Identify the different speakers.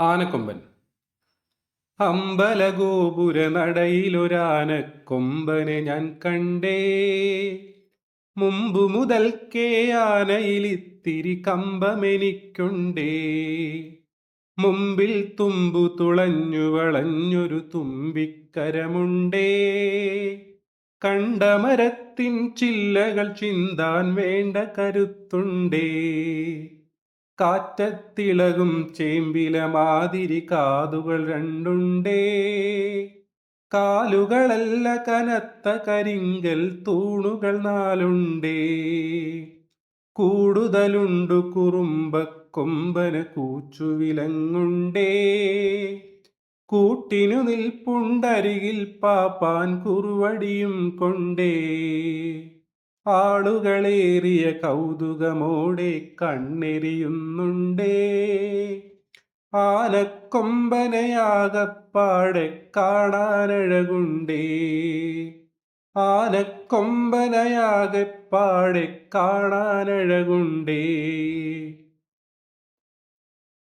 Speaker 1: ആനക്കൊമ്പൻ. അമ്പലഗോപുര നടയിലൊരാനക്കൊമ്പനെ ഞാൻ കണ്ടേ. മുമ്പു മുതൽക്കേ ആനയിലിത്തിരി കമ്പമെനിക്കുണ്ടേ. മുമ്പിൽ തുമ്പു തുളഞ്ഞു വളഞ്ഞൊരു തുമ്പിക്കരമുണ്ടേ. കണ്ട മരത്തിൻ ചില്ലകൾ ചിന്താൻ വേണ്ട കരുത്തുണ്ടേ. കാറ്റത്തിളകും ചേമ്പില മാതിരി കാതുകൾ രണ്ടുണ്ടേ. കാലുകളല്ല കനത്ത കരിങ്കൽ തൂണുകൾ നാലുണ്ടേ. കൂടുതലുണ്ടു കുറുമ്പ കൊമ്പന കൂച്ചുവിലങ്ങുണ്ടേ. കൂട്ടിനു നിൽപ്പുണ്ടരികിൽ പാപ്പാൻ കുറുവടിയും കൊണ്ടേ. ആളുകളേറിയ കൗതുകമോടെ കണ്ണെറിയുന്നുണ്ടേ ആനക്കൊമ്പനയാകപ്പാടെ കാണാനഴകുണ്ടേ. ആനക്കൊമ്പനയാകപ്പാടെ കാണാനഴകുണ്ടേ.